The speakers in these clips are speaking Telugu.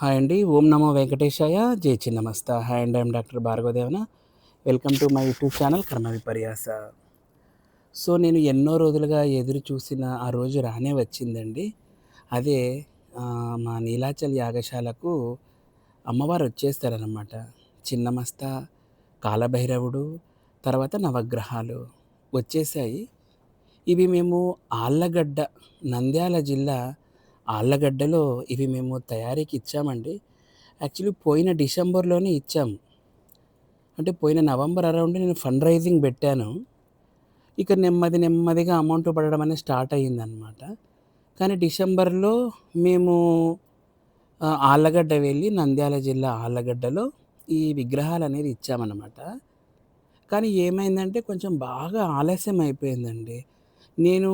హాయ్ అండి. ఓం నమో వెంకటేశాయ. జై చిన్నమస్త. హాయ్ అండి I'm doctor Bhargavadevana. Welcome to my YouTube channel కర్మ విపర్యాస. సో నేను ఎన్నో రోజులుగా ఎదురు చూసిన ఆ రోజు రానే వచ్చిందండి. అదే మా నీలాచల్ యాగశాలకు అమ్మవారు వచ్చేస్తారనమాట చిన్నమస్త కాలభైరవుడు తర్వాత నవగ్రహాలు వచ్చేసాయి ఇవి మేము ఆళ్ళగడ్డ నంద్యాల జిల్లా ఆళ్ళగడ్డలో ఇవి మేము తయారీకి ఇచ్చామండి. యాక్చువల్లీ పోయిన డిసెంబర్లోనే ఇచ్చాము అంటే పోయిన నవంబర్ అరౌండ్ నేను ఫండ్ రైజింగ్ పెట్టాను. ఇక నెమ్మది నెమ్మదిగా అమౌంట్ పడడం అనేది స్టార్ట్ అయ్యిందనమాట కానీ డిసెంబర్లో మేము ఆళ్ళగడ్డ వెళ్ళి నంద్యాల జిల్లా ఆళ్ళగడ్డలో ఈ విగ్రహాలు అనేది ఇచ్చామన్నమాట. కానీ ఏమైందంటే కొంచెం బాగా ఆలస్యం అయిపోయిందండి. నేను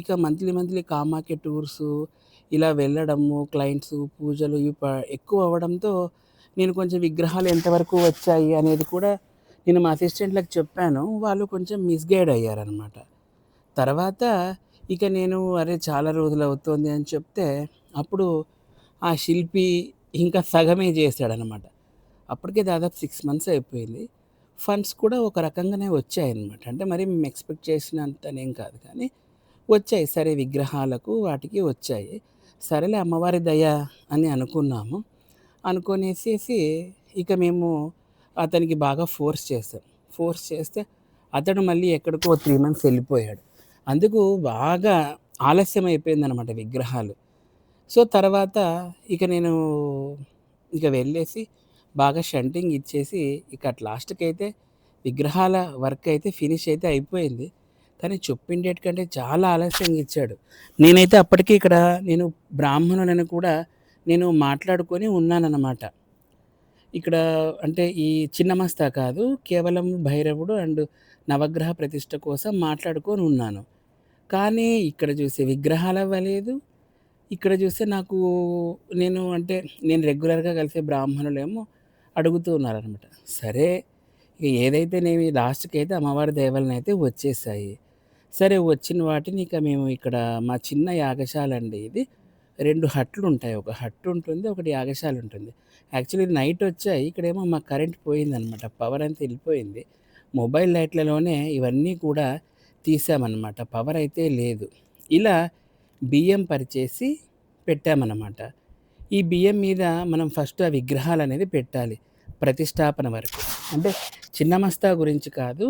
ఇక మంత్లీ మంత్లీ కామాఖ్య టూర్స్ ఇలా వెళ్ళడము క్లయింట్స్ పూజలు ఇవి ప- ఎక్కువ అవ్వడంతో నేను కొంచెం విగ్రహాలు ఎంతవరకు వచ్చాయి అనేది కూడా నేను మా అసిస్టెంట్లకు చెప్పాను. వాళ్ళు కొంచెం మిస్గైడ్ అయ్యారనమాట తర్వాత ఇక నేను అరే చాలా రోజులు అవుతోంది అని చెప్తే అప్పుడు ఆ శిల్పి ఇంకా సగమే చేశాడనమాట అప్పటికే దాదాపు సిక్స్ మంత్స్ అయిపోయింది. ఫండ్స్ కూడా ఒక రకంగానే వచ్చాయి అనమాట అంటే మరి మేము ఎక్స్పెక్ట్ చేసినంతనేం కాదు కానీ వచ్చాయి. సరే విగ్రహాలకు వాటికి వచ్చాయి. సరేలే అమ్మవారి దయ అని అనుకున్నాము. అనుకునేసేసి ఇక మేము అతనికి బాగా ఫోర్స్ చేస్తాం ఫోర్స్ చేస్తే అతడు మళ్ళీ ఎక్కడికో త్రీ మంత్స్ వెళ్ళిపోయాడు. అందుకు బాగా ఆలస్యం అయిపోయిందనమాట విగ్రహాలు. సో తర్వాత ఇక నేను ఇక వెళ్ళేసి బాగా షంటింగ్ ఇచ్చేసి ఇక అట్ లాస్ట్కి అయితే విగ్రహాల వర్క్ అయితే ఫినిష్ అయితే అయిపోయింది. కానీ చెప్పిన డేట్ కంటే చాలా ఆలస్యంగా ఇచ్చాడు. నేనైతే అప్పటికి ఇక్కడ నేను బ్రాహ్మణులను కూడా నేను మాట్లాడుకొని ఉన్నానన్నమాట. ఇక్కడ అంటే ఈ చిన్నమస్తా కాదు కేవలం భైరవుడు అండ్ నవగ్రహ ప్రతిష్ట కోసం మాట్లాడుకొని ఉన్నాను. కానీ ఇక్కడ చూసే విగ్రహాలు అవ్వలేదు ఇక్కడ చూస్తే నాకు నేను అంటే నేను రెగ్యులర్గా కలిసే బ్రాహ్మణులేమో అడుగుతూ ఉన్నారనమాట సరే ఇక ఏదైతే నేను లాస్ట్కి అయితే అమ్మవారి దేవాలయం అయితే వచ్చేసాయి. సరే వచ్చిన వాటిని ఇక మేము ఇక్కడ మా చిన్న యాగశాల అండి ఇది. రెండు హట్లు ఉంటాయి ఒక హట్టు ఉంటుంది ఒకటి యాగశాల ఉంటుంది. యాక్చువల్లీ నైట్ వచ్చాయి. ఇక్కడేమో మా కరెంట్ పోయిందనమాట. పవర్ అంతా వెళ్ళిపోయింది. మొబైల్ లైట్లలోనే ఇవన్నీ కూడా తీసామన్నమాట పవర్ అయితే లేదు. ఇలా బియ్యం పరిచేసి పెట్టామన్నమాట ఈ బియ్యం మీద మనం ఫస్ట్ ఆ విగ్రహాలు అనేది పెట్టాలి. ప్రతిష్టాపన వరకు. అంటే చిన్నమస్తా గురించి కాదు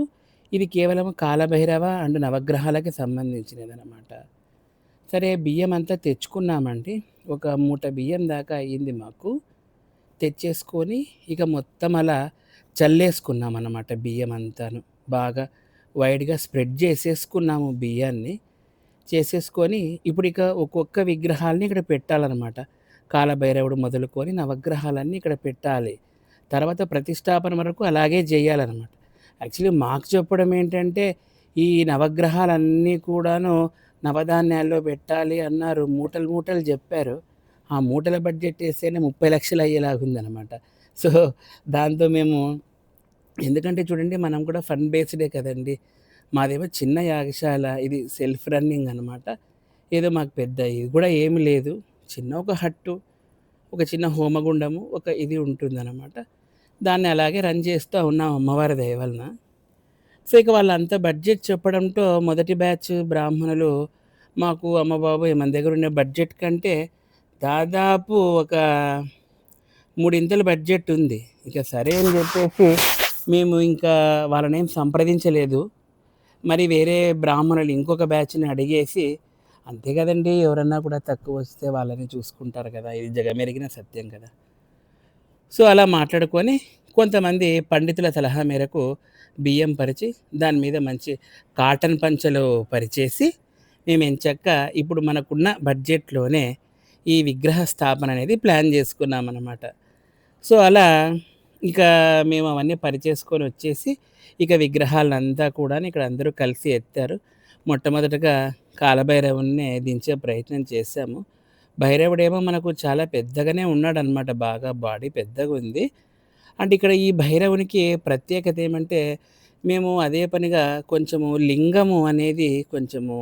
ఇది కేవలం కాలభైరవ అండ్ నవగ్రహాలకి సంబంధించినదనమాట సరే బియ్యం అంతా తెచ్చుకున్నామండి ఒక మూట బియ్యం దాకా అయ్యింది మాకు. తెచ్చేసుకొని ఇక మొత్తం అలా చల్లేసుకున్నాం అన్నమాట బియ్యం అంతాను. బాగా వైడ్గా స్ప్రెడ్ చేసేసుకున్నాము బియ్యాన్ని. చేసేసుకొని ఇప్పుడు ఇక ఒక్కొక్క విగ్రహాలని ఇక్కడ పెట్టాలన్నమాట. కాలభైరవుడు మొదలుకొని నవగ్రహాలన్నీ ఇక్కడ పెట్టాలి. తర్వాత ప్రతిష్టాపన వరకు అలాగే చేయాలన్నమాట. యాక్చువల్లీ మాకు చెప్పడం ఏంటంటే ఈ నవగ్రహాలన్నీ కూడాను నవధాన్యాల్లో పెట్టాలి అన్నారు. మూటలు మూటలు చెప్పారు. ఆ మూటల బడ్జెట్ వేస్తేనే ముప్పై లక్షలు అయ్యేలాగుందనమాట సో దాంతో మేము ఎందుకంటే చూడండి మనం కూడా ఫండ్ బేస్డే కదండి. మాదేమో చిన్న యాగశాల ఇది సెల్ఫ్ రన్నింగ్ అనమాట ఏదో మాకు పెద్ద ఇది కూడా ఏమి లేదు. చిన్న ఒక హట్టు ఒక చిన్న హోమగుండము ఒక ఇది ఉంటుందన్నమాట. దాన్ని అలాగే రన్ చేస్తూ ఉన్నాం అమ్మవారి దయ వలన. సో ఇక వాళ్ళంతా బడ్జెట్ చెప్పడంతో మొదటి బ్యాచ్ బ్రాహ్మణులు మాకు అమ్మబాబు మన దగ్గర ఉన్న బడ్జెట్ కంటే దాదాపు ఒక మూడింతల బడ్జెట్ ఉంది. ఇక సరే అని చెప్పేసి మేము ఇంకా వాళ్ళనేం సంప్రదించలేదు. మరి వేరే బ్రాహ్మణులు ఇంకొక బ్యాచ్ని అడిగేసి అంతే కదండి ఎవరన్నా కూడా తక్కువ వస్తే వాళ్ళని చూసుకుంటారు కదా ఇది జగమెరిగిన సత్యం కదా. సో అలా మాట్లాడుకొని కొంతమంది పండితుల సలహా మేరకు బియ్యం పరిచి దాని మీద మంచి కాటన్ పంచలు పరిచేసి మేము ఎంచక్క ఇప్పుడు మనకున్న బడ్జెట్లోనే ఈ విగ్రహ స్థాపన అనేది ప్లాన్ చేసుకున్నామన్నమాట. సో అలా ఇక మేము అవన్నీ పరిచేసుకొని వచ్చేసి ఇక విగ్రహాలంతా కూడా ఇక్కడ అందరూ కలిసి ఎత్తారు. మొట్టమొదటగా కాలభైరవుని దించే ప్రయత్నం చేశాము. భైరవుడేమో మనకు చాలా పెద్దగానే ఉన్నాడనమాట బాగా బాడీ పెద్దగా ఉంది. అంటే ఇక్కడ ఈ భైరవునికి ప్రత్యేకత ఏమంటే మేము అదే పనిగా కొంచెము లింగము అనేది కొంచెము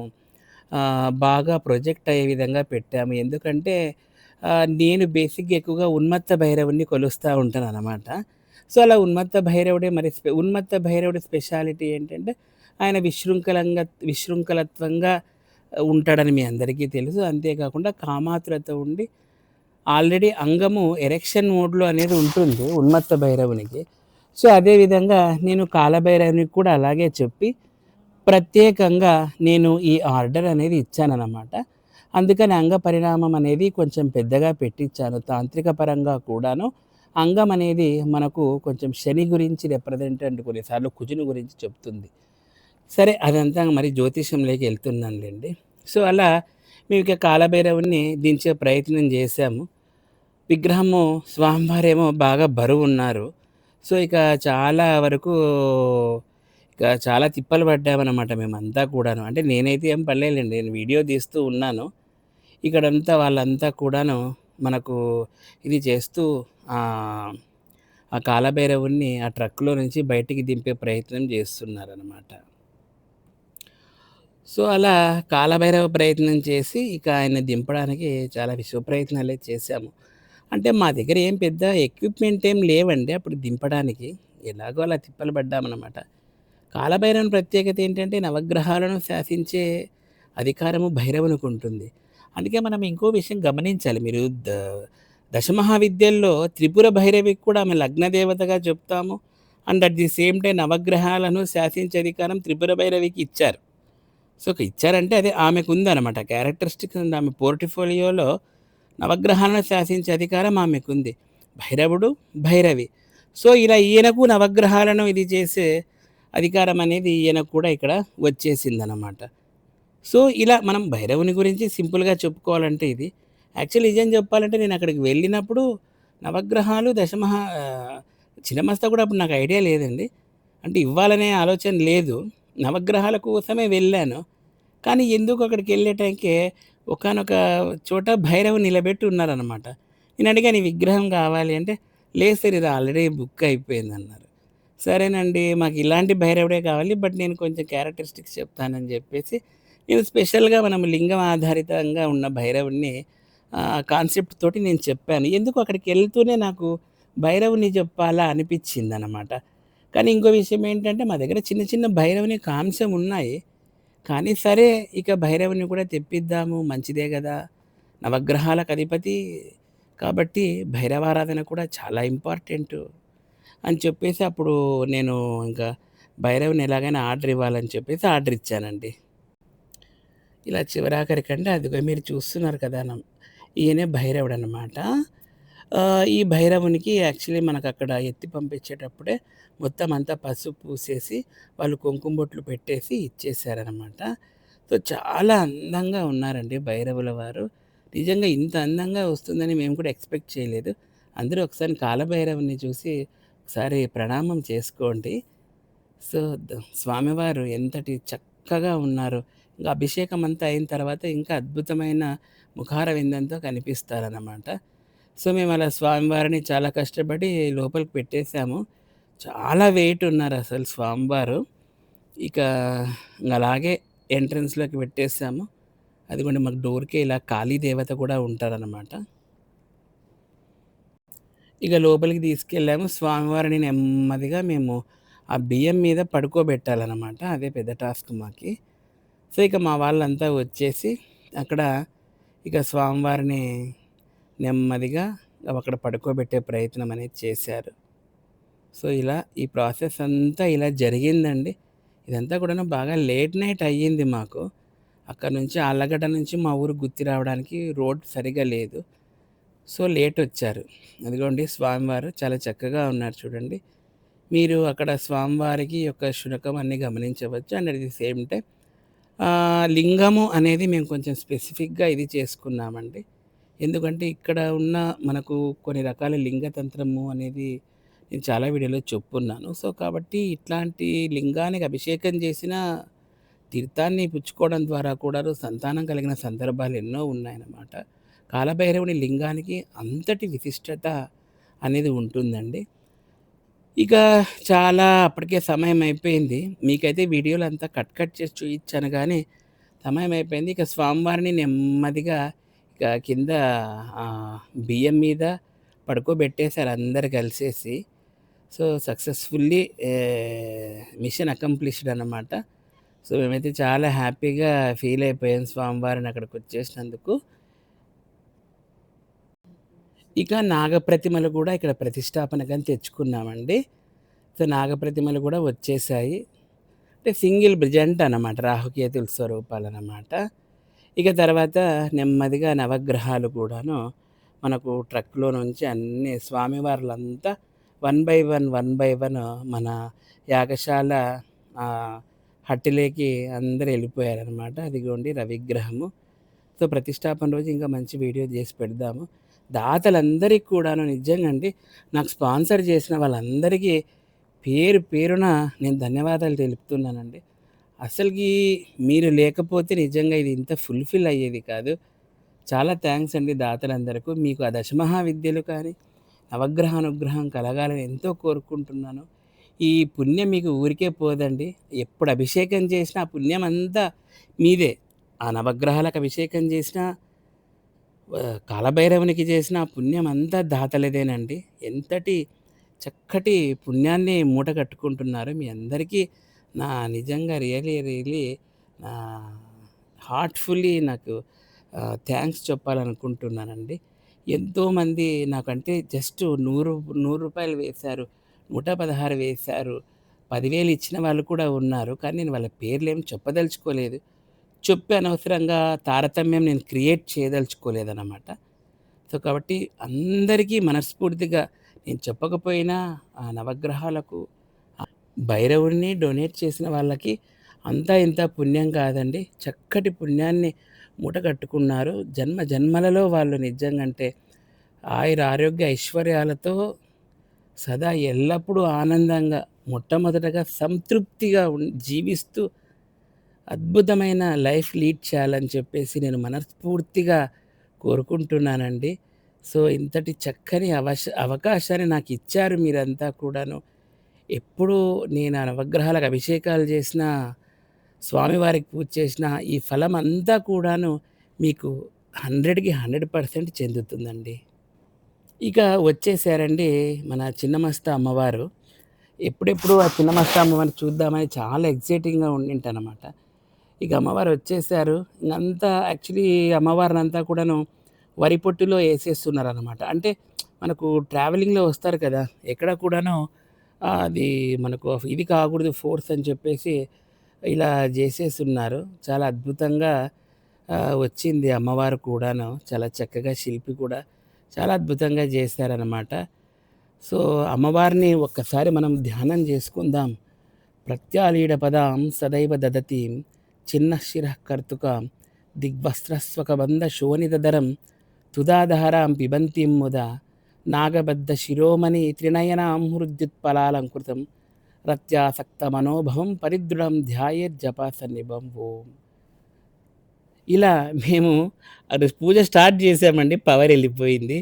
బాగా ప్రొజెక్ట్ అయ్యే విధంగా పెట్టాము. ఎందుకంటే నేను బేసిక్‌గా ఎక్కువగా ఉన్మత్త భైరవుని కొలుస్తూ ఉంటాను అనమాట సో, అలా ఉన్మత్త భైరవుడే మరి స్పె ఉన్మత్త భైరవుడి స్పెషాలిటీ ఏంటంటే, ఆయన విశృంఖలంగా విశృంఖలత్వంగా ఉంటాడని మీ అందరికీ తెలుసు. అంతేకాకుండా కామాతురత ఉండి ఆల్రెడీ అంగము ఎరెక్షన్ మోడ్‌లో అనేది ఉంటుంది ఉన్మత్త భైరవునికి. సో, అదేవిధంగా నేను కాలభైరవునికి కూడా అలాగే చెప్పి, ప్రత్యేకంగా నేను ఈ ఆర్డర్ అనేది ఇచ్చానన్నమాట అందుకని అంగ పరిణామం అనేది కొంచెం పెద్దగా పెట్టిచ్చాను. తాంత్రిక పరంగా కూడాను అంగం అనేది మనకు కొంచెం శని గురించి రిప్రజెంటెంట్ కొన్నిసార్లు కుజుని గురించి చెప్తుంది. సరే అదంతా మరి జ్యోతిషంలోకి వెళ్తున్నానులేండి సో, అలా మేము ఇక కాలభైరవుని దించే ప్రయత్నం చేశాము. విగ్రహము స్వామివారేమో బాగా బరువు ఉన్నారు సో, ఇక చాలా వరకు ఇక చాలా తిప్పలు పడ్డామనమాట మేమంతా కూడాను. అంటే నేనైతే ఏం పడలేదులెండి. నేను వీడియో తీస్తూ ఉన్నాను. ఇక్కడంతా వాళ్ళంతా కూడాను మనకు ఇది చేస్తూ ఆ కాలభైరవుని ఆ ట్రక్‌లో నుంచి బయటికి దింపే ప్రయత్నం చేస్తున్నారనమాట. సో, అలా కాలభైరవ ప్రయత్నం చేసి ఇక ఆయన దింపడానికి చాలా విశ్వ ప్రయత్నాలే చేశాము. అంటే మా దగ్గర ఏం పెద్ద ఎక్విప్‌మెంట్ ఏం లేవండి అప్పుడు దింపడానికి. ఎలాగో అలా తిప్పలు పడ్డామన్నమాట కాలభైరవుని ప్రత్యేకత ఏంటంటే నవగ్రహాలను శాసించే అధికారము భైరవునికి ఉంటుంది అందుకే మనం ఇంకో విషయం గమనించాలి. మీరు ద దశమహావిద్యల్లో త్రిపుర భైరవికి కూడా ఆమె లగ్న దేవతగా చెప్తాము. And at the same time నవగ్రహాలను శాసించే అధికారం త్రిపుర భైరవికి ఇచ్చారు. సో, ఇచ్చారంటే అదే ఆమెకు ఉందన్నమాట క్యారెక్టరిస్టిక్స్ ఉంది. ఆమె పోర్ట్‌ఫోలియోలో నవగ్రహాలను శాసించే అధికారం ఆమెకుంది. భైరవుడు, భైరవి. సో, ఇలా ఈయనకు నవగ్రహాలను ఇది చేసే అధికారం అనేది ఈయనకు కూడా ఇక్కడ వచ్చేసిందనమాట. సో, ఇలా మనం భైరవుని గురించి సింపుల్‌గా చెప్పుకోవాలంటే ఇది. యాక్చువల్లీ నిజం చెప్పాలంటే నేను అక్కడికి వెళ్ళినప్పుడు నవగ్రహాలు దశమహా ఆహ్, చిన్నమస్తా కూడా అప్పుడు నాకు ఐడియా లేదండి. అంటే ఇవ్వాలనే ఆలోచన లేదు. నవగ్రహాల కోసమే వెళ్ళాను. కానీ ఎందుకు అక్కడికి టైంకే ఒకానొక చోట భైరవుని నిలబెట్టి ఉన్నారనమాట. నేను అడిగాను విగ్రహం కావాలి అంటే, లేదు సార్ ఇది ఆల్రెడీ బుక్ అయిపోయింది అన్నారు సరేనండి మాకు ఇలాంటి భైరవుడే కావాలి. బట్ నేను కొంచెం క్యారెక్టరిస్టిక్స్ చెప్తానని చెప్పేసి, నేను స్పెషల్‌గా మనం లింగం ఆధారితంగా ఉన్న భైరవుడిని కాన్సెప్ట్ తోటి నేను చెప్పాను. ఎందుకు అక్కడికి వెళ్తూనే నాకు భైరవుని చెప్పాలా అనిపించింది అనమాట కానీ ఇంకో విషయం ఏంటంటే మా దగ్గర చిన్న చిన్న భైరవుని కాంస్యం ఉన్నాయి. కానీ సరే ఇక భైరవుని కూడా తెప్పిద్దాము మంచిదే కదా నవగ్రహాలకు అధిపతి కాబట్టి భైరవారాధన కూడా చాలా ఇంపార్టెంట్ అని చెప్పేసి అప్పుడు నేను ఇంకా భైరవుని ఎలాగైనా ఆర్డర్ ఇవ్వాలని చెప్పేసి ఆర్డర్ ఇచ్చానండి. ఇలా చివరాఖరికంటే అదిగో మీరు చూస్తున్నారు కదా! ఈయనే భైరవుడు అనమాట ఈ భైరవునికి యాక్చువల్లీ మనకు అక్కడ ఎత్తి పంపించేటప్పుడే మొత్తం అంతా పసుపు పూసేసి, వాళ్ళు కుంకుమబొట్లు పెట్టేసి ఇచ్చేసారనమాట. సో, చాలా అందంగా ఉన్నారండి భైరవుల వారు. నిజంగా ఇంత అందంగా వస్తుందని మేము కూడా ఎక్స్‌పెక్ట్ చేయలేదు. అందరూ ఒకసారి కాలభైరవుని చూసి ఒకసారి ప్రణామం చేసుకోండి. సో, స్వామివారు ఎంతటి చక్కగా ఉన్నారు ఇంకా అభిషేకం అంతా అయిన తర్వాత ఇంకా అద్భుతమైన ముఖార విందంతో కనిపిస్తారన్నమాట సో, మేము అలా స్వామివారిని చాలా కష్టపడి లోపలికి పెట్టేసాము. చాలా వెయిట్ ఉన్నారు అసలు స్వామివారు. ఇక అలాగే ఎంట్రన్స్‌లోకి పెట్టేసాము. అదిగోండి మాకు డోర్‌కే ఇలా కాళీ దేవత కూడా ఉంటారనమాట. ఇక లోపలికి తీసుకెళ్ళాము. స్వామివారిని నెమ్మదిగా మేము ఆ బియ్యం మీద పడుకోబెట్టాలన్నమాట అదే పెద్ద టాస్క్ మాకి. సో, ఇక మా వాళ్ళంతా వచ్చేసి అక్కడ ఇక స్వామివారిని నెమ్మదిగా అక్కడ పడుకోబెట్టే ప్రయత్నం అనేది చేశారు. సో, ఇలా ఈ ప్రాసెస్ అంతా ఇలా జరిగిందండి. ఇదంతా కూడా బాగా లేట్ నైట్ అయ్యింది మాకు. అక్కడి నుంచి అల్లగడ్డ నుంచి మా ఊరు గుర్తి రావడానికి రోడ్ సరిగ్గా లేదు. సో, లేట్ వచ్చారు అదిగోండి స్వామివారు చాలా చక్కగా ఉన్నారు చూడండి. మీరు అక్కడ స్వామివారికి యొక్క శునకం అన్నీ గమనించవచ్చు. And at the same time లింగము అనేది మేము కొంచెం స్పెసిఫిక్‌గా ఇది చేసుకున్నామండి. ఎందుకంటే ఇక్కడ ఉన్న మనకు కొన్ని రకాల లింగ తంత్రము అనేది నేను చాలా వీడియోలో చెప్పున్నాను. సో, కాబట్టి ఇట్లాంటి లింగానికి అభిషేకం చేసిన తీర్థాన్ని పుచ్చుకోవడం ద్వారా కూడా సంతానం కలిగిన సందర్భాలు ఎన్నో ఉన్నాయన్నమాట. కాలభైరవుని లింగానికి అంతటి విశిష్టత అనేది ఉంటుందండి. ఇక చాలా అప్పటికే సమయం అయిపోయింది. మీకైతే వీడియోలు అంతా కట్ కట్ చేసి చూయించాను కానీ సమయం అయిపోయింది. ఇక స్వామివారిని నెమ్మదిగా కింద బియ్యం మీద పడుకోబెట్టేసారు అందరు కలిసేసి. సో, సక్సెస్‌ఫుల్లీ మిషన్ అకంప్లిష్డ్ అనమాట. సో, మేమైతే చాలా హ్యాపీగా ఫీల్ అయిపోయాం స్వామివారిని అక్కడికొచ్చేసినందుకు. ఇక నాగప్రతిమలు కూడా ఇక్కడ ప్రతిష్టాపనకని తెచ్చుకున్నామండి. సో, నాగప్రతిమలు కూడా వచ్చేసాయి. అంటే సింగిల్ బ్రిజెంట్ అనమాట. రాహుకేతుల స్వరూపాలనమాట. ఇక తర్వాత నెమ్మదిగా నవగ్రహాలు కూడాను మనకు ట్రక్‌లో నుంచి అన్ని స్వామివార్లంతా one by one, one by one మన యాగశాల హట్టిలోకి అందరు వెళ్ళిపోయారనమాట అదిగోండి రవిగ్రహము. సో, ప్రతిష్టాపన రోజు ఇంకా మంచి వీడియో చేసి పెడదాము. దాతలందరికీ కూడాను నిజంగా అండి నాకు స్పాన్సర్ చేసిన వాళ్ళందరికీ పేరు పేరున నేను ధన్యవాదాలు తెలుపుతున్నానండి. అసలుకి మీరు లేకపోతే నిజంగా ఇది ఇంత ఫుల్‌ఫిల్ అయ్యేది కాదు. చాలా థ్యాంక్స్ అండి దాతలందరకు. మీకు ఆ దశమహా విద్యలు కానీ, నవగ్రహానుగ్రహం కలగాలని ఎంతో కోరుకుంటున్నాను. ఈ పుణ్యం మీకు ఊరికే పోదండి. ఎప్పుడు అభిషేకం చేసినా ఆ పుణ్యం అంతా మీదే. ఆ నవగ్రహాలకు అభిషేకం చేసినా కాలభైరవునికి చేసిన ఆ పుణ్యం అంతా దాతలేదేనండి ఎంతటి చక్కటి పుణ్యాన్ని మూట కట్టుకుంటున్నారు. మీ అందరికీ నా నిజంగా రియలీ రియలీ నా హార్ట్‌ఫుల్లీ నాకు థ్యాంక్స్ చెప్పాలనుకుంటున్నానండి. ఎంతోమంది నాకంటే జస్ట్ నూరు నూరు రూపాయలు వేశారు. 116 వేశారు. పదివేలు ఇచ్చిన వాళ్ళు కూడా ఉన్నారు. కానీ నేను వాళ్ళ పేర్లేమి చెప్పదలుచుకోలేదు. చెప్పి అనవసరంగా తారతమ్యం నేను క్రియేట్ చేయదలుచుకోలేదన్నమాట సో, కాబట్టి అందరికీ మనస్ఫూర్తిగా నేను చెప్పకపోయినా ఆ నవగ్రహాలకు భైరవుడిని డొనేట్ చేసిన వాళ్ళకి అంతా ఇంత పుణ్యం కాదండి. చక్కటి పుణ్యాన్ని మూటగట్టుకున్నారు జన్మ జన్మలలో వాళ్ళు నిజంగంటే ఆయుర ఆరోగ్య ఐశ్వర్యాలతో సదా ఎల్లప్పుడూ ఆనందంగా మొట్టమొదటగా సంతృప్తిగా జీవిస్తూ అద్భుతమైన లైఫ్ లీడ్ చేయాలని చెప్పేసి నేను మనస్ఫూర్తిగా కోరుకుంటున్నానండి. సో, ఇంతటి చక్కని అవశ అవకాశాన్ని నాకు ఇచ్చారు మీరంతా కూడాను. ఎప్పుడూ నేను ఆ నవగ్రహాలకు అభిషేకాలు చేసినా, స్వామివారికి పూజ చేసినా ఈ ఫలం అంతా కూడాను మీకు 100కి 100% చెందుతుందండి. ఇక వచ్చేసారండి మన చిన్నమస్త అమ్మవారు. ఎప్పుడెప్పుడు ఆ చిన్నమస్త అమ్మవారిని చూద్దామని చాలా ఎగ్జైటింగ్గా ఉండింటనమాట ఇక అమ్మవారు వచ్చేసారు. ఇంకంతా యాక్చువల్లీ అమ్మవారినంతా కూడాను వరి పొట్టులో వేసేస్తున్నారు అనమాట అంటే మనకు ట్రావెలింగ్‌లో వస్తారు కదా! ఎక్కడ కూడాను అది మనకు ఇది కాకూడదు ఫోర్స్ అని చెప్పేసి ఇలా చేసేస్తున్నారు చాలా అద్భుతంగా వచ్చింది అమ్మవారు కూడాను. చాలా చక్కగా శిల్పి కూడా చాలా అద్భుతంగా చేశారనమాట. సో, అమ్మవారిని ఒక్కసారి మనం ధ్యానం చేసుకుందాం. ప్రత్యాలీఢపదాం సదైవ దదతీం చిన్న శిర కర్తుక దిగ్వస్త్రస్వకబంధ శోణితధరం తుదాధారాం పిబంతీం ముదా నాగబద్ధ శిరోమణి త్రినయనాం హృద్యుత్పలాలంకృతం రత్యాసక్త మనోభవం పరిదృఢం ధ్యాయేజ్జపాసన్నిభం ఓం. ఇలా మేము అటు పూజ స్టార్ట్ చేసామండి పవర్ వెళ్ళిపోయింది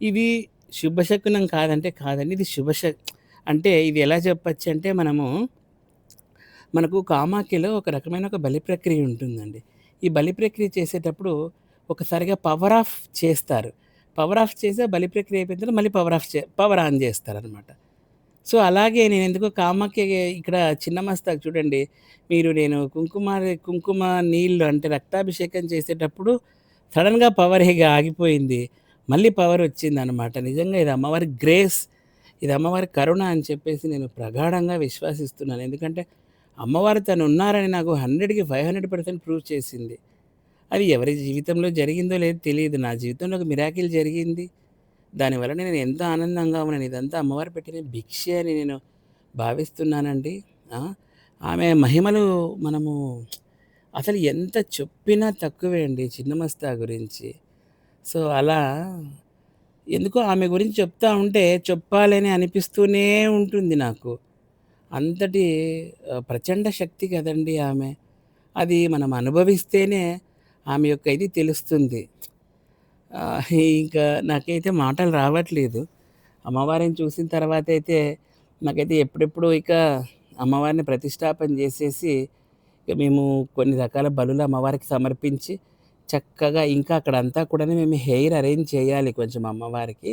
ఇది శుభశకునం కాదంటే కాదండి. ఇది శుభశ అంటే ఇది ఎలా చెప్పొచ్చంటే మనము మనకు కామాఖ్యలో ఒక రకమైన ఒక బలి ప్రక్రియ ఉంటుందండి. ఈ బలి ప్రక్రియ చేసేటప్పుడు ఒకసారిగా పవర్ ఆఫ్ చేస్తారు. పవర్ ఆఫ్ చేసే బలి ప్రక్రియ అయిపోయిన తర్వాత మళ్ళీ పవర్ ఆఫ్ చే పవర్ ఆన్ చేస్తారనమాట. సో, అలాగే నేను ఎందుకో కామాఖ్య ఇక్కడ చిన్న మస్తాకు చూడండి. మీరు నేను కుంకుమ కుంకుమ నీళ్ళు అంటే రక్తాభిషేకం చేసేటప్పుడు సడన్గా పవర్ ఇగ ఆగిపోయింది. మళ్ళీ పవర్ వచ్చింది అనమాట నిజంగా ఇది అమ్మవారి గ్రేస్, ఇది అమ్మవారి కరుణ అని చెప్పేసి నేను ప్రగాఢంగా విశ్వసిస్తున్నాను. ఎందుకంటే అమ్మవారు తను ఉన్నారని నాకు 100కి 500% ప్రూవ్ చేసింది. అది ఎవరి జీవితంలో జరిగిందో లేదో తెలియదు నా జీవితంలో ఒక మిరాకిల్ జరిగింది. దానివల్ల నేను ఎంతో ఆనందంగా ఉన్నాను. ఇదంతా అమ్మవారు పెట్టిన భిక్ష అని నేను భావిస్తున్నానండి. ఆమె మహిమలు మనము అసలు ఎంత చెప్పినా తక్కువే అండి చిన్నమస్తా గురించి. సో, అలా ఎందుకో ఆమె గురించి చెప్తా ఉంటే చెప్పాలని అనిపిస్తూనే ఉంటుంది నాకు. అంతటి ప్రచండ శక్తి కదండీ ఆమె. అది మనం అనుభవిస్తేనే ఆమె యొక్క ఇది తెలుస్తుంది. ఇంకా నాకైతే మాటలు రావట్లేదు. అమ్మవారిని చూసిన తర్వాత అయితే నాకైతే ఎప్పుడెప్పుడు ఇక అమ్మవారిని ప్రతిష్టాపన చేసేసి ఇక మేము కొన్ని రకాల బలులు అమ్మవారికి సమర్పించి చక్కగా ఇంకా అక్కడంతా కూడా మేము హెయిర్ అరేంజ్ చేయాలి కొంచెం అమ్మవారికి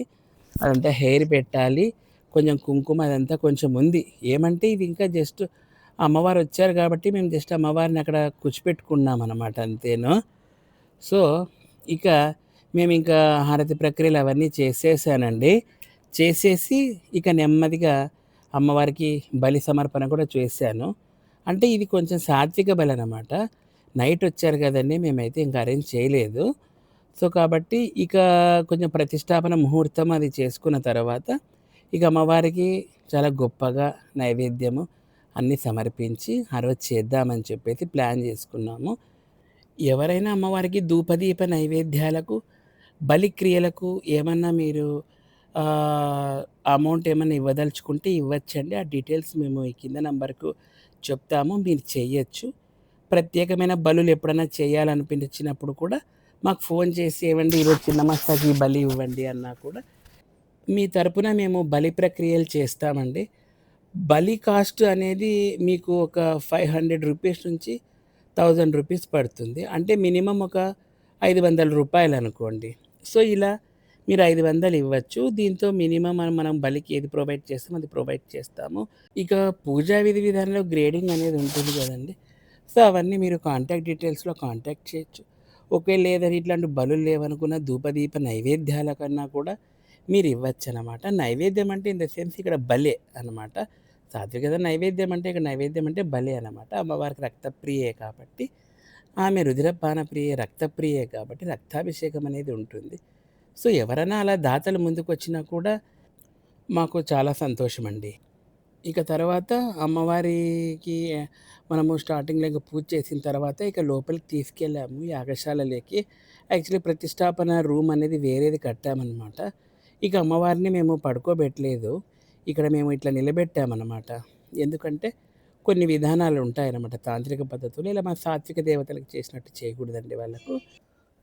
అదంతా హెయిర్ పెట్టాలి కొంచెం కుంకుమ అదంతా కొంచెం ఉంది ఏమంటే ఇది ఇంకా జస్ట్ అమ్మవారు వచ్చారు కాబట్టి మేము జస్ట్ అమ్మవారిని అక్కడ కూర్చిపెట్టుకున్నాం అనమాట అంతేను సో ఇక మేము ఇంకా హారతి ప్రక్రియలు అవన్నీ చేసేసానండి. చేసేసి ఇక నెమ్మదిగా అమ్మవారికి బలి సమర్పణ కూడా చేశాను. అంటే ఇది కొంచెం సాత్విక బలి అనమాట నైట్ వచ్చారు కదండి మేమైతే ఇంకా అరేంజ్ చేయలేదు. సో కాబట్టి ఇక కొంచెం ప్రతిష్టాపన ముహూర్తం అది చేసుకున్న తర్వాత ఇక అమ్మవారికి చాలా గొప్పగా నైవేద్యము అన్నీ సమర్పించి ఆ రోజు చేద్దామని చెప్పేసి ప్లాన్ చేసుకున్నాము. ఎవరైనా అమ్మవారికి ధూపదీప నైవేద్యాలకు బలిక్రియలకు ఏమన్నా మీరు అమౌంట్ ఏమైనా ఇవ్వదలుచుకుంటే ఇవ్వచ్చండి. ఆ డీటెయిల్స్ మేము ఈ కింద నంబర్కు చెప్తాము. మీరు చేయొచ్చు. ప్రత్యేకమైన బలులు ఎప్పుడైనా చేయాలనిపించినప్పుడు కూడా మాకు ఫోన్ చేసి ఇవ్వండి ఈరోజు చిన్న మస్తాకి బలి ఇవ్వండి అన్నా కూడా మీ తరపున మేము బలి ప్రక్రియలు చేస్తామండి. బలి కాస్ట్ అనేది మీకు ఒక ఫైవ్ హండ్రెడ్ రూపీస్ నుంచి థౌజండ్ రూపీస్ పడుతుంది. అంటే మినిమం ఒక ఐదు వందల రూపాయలు అనుకోండి. సో ఇలా మీరు ఐదు వందలు ఇవ్వచ్చు. దీంతో మినిమం మనం మనం బలికి ఏది ప్రొవైడ్ చేస్తామో అది ప్రొవైడ్ చేస్తాము. ఇక పూజా విధి విధానంలో గ్రేడింగ్ అనేది ఉంటుంది కదండి. సో అవన్నీ మీరు కాంటాక్ట్ డీటెయిల్స్లో కాంటాక్ట్ చేయొచ్చు. ఒకవేళ లేదని ఇట్లాంటి బలు లేవనుకున్న ధూపదీప నైవేద్యాల కన్నా కూడా మీరు ఇవ్వచ్చు అనమాట నైవేద్యం అంటే ఇన్ ద సెన్స్ ఇక్కడ బలే అనమాట సాత్వికత నైవేద్యం అంటే ఇక్కడ నైవేద్యం అంటే బలే అనమాట అమ్మవారికి రక్తప్రియే కాబట్టి ఆమె రుధిరపాన ప్రియ రక్తప్రియే కాబట్టి రక్తాభిషేకం అనేది ఉంటుంది. సో ఎవరైనా అలా దాతలు ముందుకు వచ్చినా కూడా మాకు చాలా సంతోషం అండి ఇక తర్వాత అమ్మవారికి మనము స్టార్టింగ్లో ఇంకా పూజ చేసిన తర్వాత ఇక లోపలికి తీసుకెళ్ళాము యాగశాలలోకి. యాక్చువల్లీ ప్రతిష్టాపన రూమ్ అనేది వేరేది కట్టామన్నమాట. ఇక అమ్మవారిని మేము పడుకోబెట్టలేదు. ఇక్కడ మేము ఇట్లా నిలబెట్టామన్నమాట. ఎందుకంటే కొన్ని విధానాలు ఉంటాయన్నమాట. తాంత్రిక పద్ధతులు ఇలా మా సాత్విక దేవతలకు చేసినట్టు చేయకూడదండి వాళ్ళకు.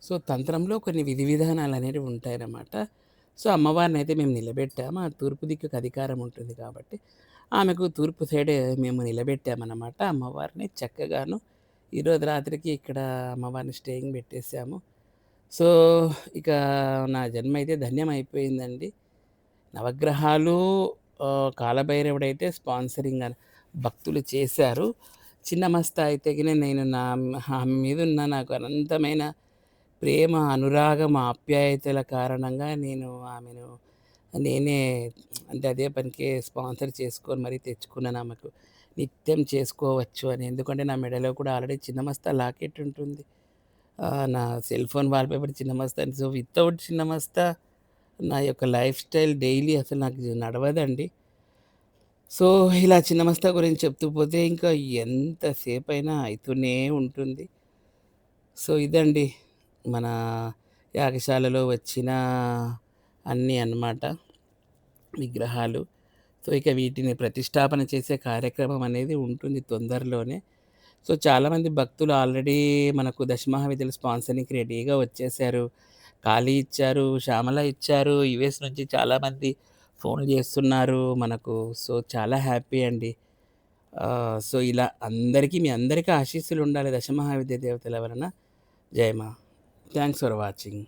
సో తంత్రంలో కొన్ని విధి విధానాలు అనేవి ఉంటాయన్నమాట. సో అమ్మవారిని అయితే మేము నిలబెట్టాము. ఆ తూర్పు దిక్కుకు అధికారం ఉంటుంది కాబట్టి ఆమెకు తూర్పు సైడ్ మేము నిలబెట్టామన్నమాట అమ్మవారిని చక్కగాను. ఈరోజు రాత్రికి ఇక్కడ అమ్మవారిని స్టేయింగ్ పెట్టేసాము సో ఇక నా జన్మ అయితే ధన్యం అయిపోయిందండి నవగ్రహాలు కాలభైరవుడైతే స్పాన్సరింగ్ భక్తులు చేశారు. చిన్న మస్త అయితే నేను నా మీద ఉన్న నాకు అనంతమైన ప్రేమ అనురాగం ఆప్యాయతల కారణంగా నేను ఆమెను నేనే అంటే అదే పనికి స్పాన్సర్ చేసుకొని మరీ తెచ్చుకున్నాను ఆమెకు. నిత్యం చేసుకోవచ్చు అని. ఎందుకంటే నా మెడలో కూడా ఆల్రెడీ చిన్న మస్తా లాకెట్ ఉంటుంది. నా సెల్ ఫోన్ వాల్పేపర్ చిన్న మస్తా సో వితౌట్ చిన్న మస్తా నా యొక్క లైఫ్ స్టైల్ డైలీ అసలు నాకు నడవదండి. సో ఇలా చిన్నమస్త గురించి చెప్తూ పోతే ఇంకా ఎంతసేపు అయినా అవుతూనే ఉంటుంది. సో ఇదండి మన యాగశాలలో వచ్చిన అన్నీ అన్నమాట విగ్రహాలు. సో ఇక వీటిని ప్రతిష్టాపన చేసే కార్యక్రమం అనేది ఉంటుంది తొందరలోనే. సో చాలామంది భక్తులు ఆల్రెడీ మనకు దశమహావిద్యల స్పాన్సరింగ్కి రెడీగా వచ్చేసారు. ఖాళీ ఇచ్చారు శ్యామల ఇచ్చారు యుఎస్ నుంచి చాలామంది ఫోన్ చేస్తున్నారు మనకు. సో చాలా హ్యాపీ అండి. సో ఇలా అందరికీ మీ అందరికీ ఆశీస్సులు ఉండాలి దశమహావిద్య దేవతల వలన. జయమా థ్యాంక్స్ ఫర్ వాచింగ్.